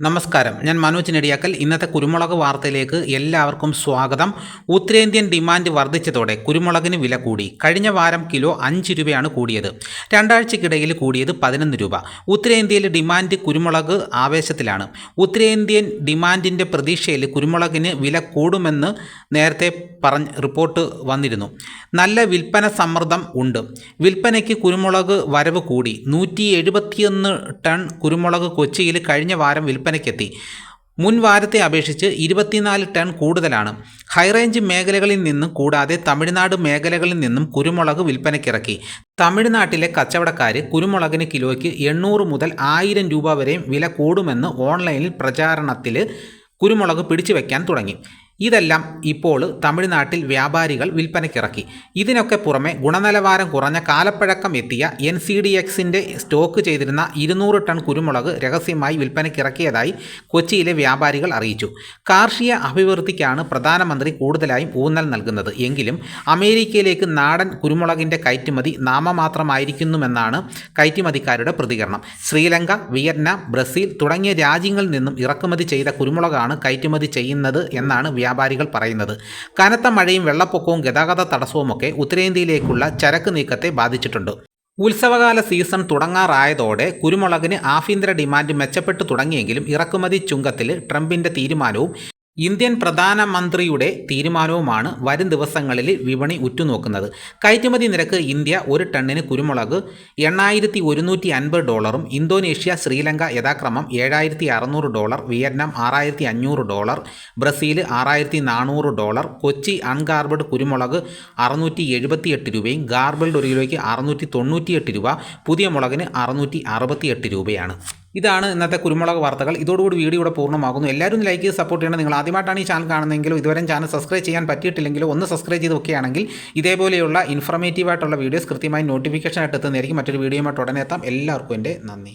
നമസ്കാരം. ഞാൻ മനോജ് നെടിയാക്കൽ. ഇന്നത്തെ കുരുമുളക് വാർത്തയിലേക്ക് എല്ലാവർക്കും സ്വാഗതം. ഉത്തരേന്ത്യൻ ഡിമാൻഡ് വർദ്ധിച്ചതോടെ കുരുമുളകിന് വില കൂടി. കഴിഞ്ഞ വാരം കിലോ അഞ്ച് രൂപയാണ് കൂടിയത്. രണ്ടാഴ്ചക്കിടയിൽ കൂടിയത് പതിനൊന്ന് രൂപ. ഉത്തരേന്ത്യയിൽ ഡിമാൻഡ് കുരുമുളക് ആവേശത്തിലാണ്. ഉത്തരേന്ത്യൻ ഡിമാൻഡിന്റെ പ്രതീക്ഷയിൽ കുരുമുളകിന് വില കൂടുമെന്ന് നേരത്തെ പറഞ്ഞ് റിപ്പോർട്ട് വന്നിരുന്നു. നല്ല വിൽപ്പന സമ്മർദ്ദം ഉണ്ട്. വിൽപ്പനയ്ക്ക് കുരുമുളക് വരവ് കൂടി. നൂറ്റി ടൺ കുരുമുളക് കൊച്ചിയിൽ കഴിഞ്ഞ വാരം വിൽപ്പനയ്ക്കെത്തി. മുൻ വാരത്തെ അപേക്ഷിച്ച് ഇരുപത്തിനാല് ടൺ കൂടുതലാണ്. ഹൈറേഞ്ച് മേഖലകളിൽ നിന്നും കൂടാതെ തമിഴ്നാട് മേഖലകളിൽ നിന്നും കുരുമുളക് വിൽപ്പനയ്ക്കിറക്കി. തമിഴ്നാട്ടിലെ കച്ചവടക്കാർ കുരുമുളകിന് കിലോയ്ക്ക് എണ്ണൂറ് മുതൽ ആയിരം രൂപ വരെയും വില കൂടുമെന്ന് ഓൺലൈനിൽ പ്രചാരണത്തിൽ കുരുമുളക് പിടിച്ചു വയ്ക്കാൻ തുടങ്ങി. ഇതെല്ലാം ഇപ്പോൾ തമിഴ്നാട്ടിൽ വ്യാപാരികൾ വിൽപ്പനയ്ക്കിറക്കി. ഇതിനൊക്കെ പുറമെ ഗുണനിലവാരം കുറഞ്ഞ കാലപ്പഴക്കം എത്തിയ എൻ സി ഡി എക്സിന്റെ സ്റ്റോക്ക് ചെയ്തിരുന്ന ഇരുന്നൂറ് ടൺ കുരുമുളക് രഹസ്യമായി വിൽപ്പനയ്ക്കിറക്കിയതായി കൊച്ചിയിലെ വ്യാപാരികൾ അറിയിച്ചു. കാർഷിക അഭിവൃദ്ധിക്കാണ് പ്രധാനമന്ത്രി കൂടുതലായും ഊന്നൽ നൽകുന്നത്. എങ്കിലും അമേരിക്കയിലേക്ക് നാടൻ കുരുമുളകിന്റെ കയറ്റുമതി നാമമാത്രമായിരിക്കുന്നുമെന്നാണ് കയറ്റുമതിക്കാരുടെ പ്രതികരണം. ശ്രീലങ്ക വിയറ്റ്നാം ബ്രസീൽ തുടങ്ങിയ രാജ്യങ്ങളിൽ നിന്നും ഇറക്കുമതി ചെയ്ത കുരുമുളകാണ് കയറ്റുമതി ചെയ്യുന്നത് എന്നാണ് വ്യാപാരികൾ പറയുന്നത്. കനത്ത മഴയും വെള്ളപ്പൊക്കവും ഗതാഗത തടസ്സവുമൊക്കെ ഉത്തരേന്ത്യയിലേക്കുള്ള ചരക്ക് നീക്കത്തെ ബാധിച്ചിട്ടുണ്ട്. ഉത്സവകാല സീസൺ തുടങ്ങാറായതോടെ കുരുമുളകിന് ആഭ്യന്തര ഡിമാൻഡ് മെച്ചപ്പെട്ടു തുടങ്ങിയെങ്കിലും ഇറക്കുമതി ചുങ്കത്തിൽ ട്രംപിന്റെ തീരുമാനവും ഇന്ത്യൻ പ്രധാനമന്ത്രിയുടെ തീരുമാനവുമാണ് വരും ദിവസങ്ങളിൽ വിപണി ഉറ്റുനോക്കുന്നത്. കയറ്റുമതി നിരക്ക് ഇന്ത്യ ഒരു ടണ്ണിന് കുരുമുളക് എണ്ണായിരത്തി ഒരുന്നൂറ്റി അൻപത് ഡോളറും ഇന്തോനേഷ്യ ശ്രീലങ്ക യഥാക്രമം ഏഴായിരത്തി അറുന്നൂറ് ഡോളർ വിയറ്റ്നാം ആറായിരത്തി അഞ്ഞൂറ് ഡോളർ ബ്രസീൽ ആറായിരത്തി നാനൂറ് ഡോളർ കൊച്ചി അൺഗാർബിഡ് കുരുമുളക് അറുന്നൂറ്റി എഴുപത്തിയെട്ട് രൂപയും ഗാർബിൾഡ് ഒരു കിലോയ്ക്ക് അറുന്നൂറ്റി തൊണ്ണൂറ്റിയെട്ട് രൂപ പുതിയ മുളകിന് അറുന്നൂറ്റി അറുപത്തിയെട്ട് രൂപയാണ്. ഇതാണ് ഇന്നത്തെ കുരുമുളക് വാർത്തകൾ. ഇതോടുകൂടി വീഡിയോ ഇവിടെ പൂർണമാകുന്നു. എല്ലാവരും ലൈക്ക് ചെയ്ത് സപ്പോർട്ട് ചെയ്യണം. നിങ്ങൾ ആദ്യമായിട്ടാണ് ഈ ചാനൽ കാണുന്നതെങ്കിലും ഇതുവരെ ചാനൽ സബ്സ്ക്രൈബ് ചെയ്യാൻ പറ്റിയിട്ടില്ലെങ്കിലും ഒന്ന് സബ്സ്ക്രൈബ് ചെയ്ത് വെക്കുകയാണെങ്കിൽ ഇതേപോലെയുള്ള ഇൻഫർമേറ്റീവ് ആയിട്ടുള്ള വീഡിയോസ് കൃത്യമായി നോട്ടിഫിക്കേഷൻ ആയിട്ട് എത്തുന്നതായിരിക്കും. മറ്റൊരു വീഡിയോയുമായിട്ട് ഉടനെ എത്താം. എല്ലാവർക്കും എന്റെ നന്ദി.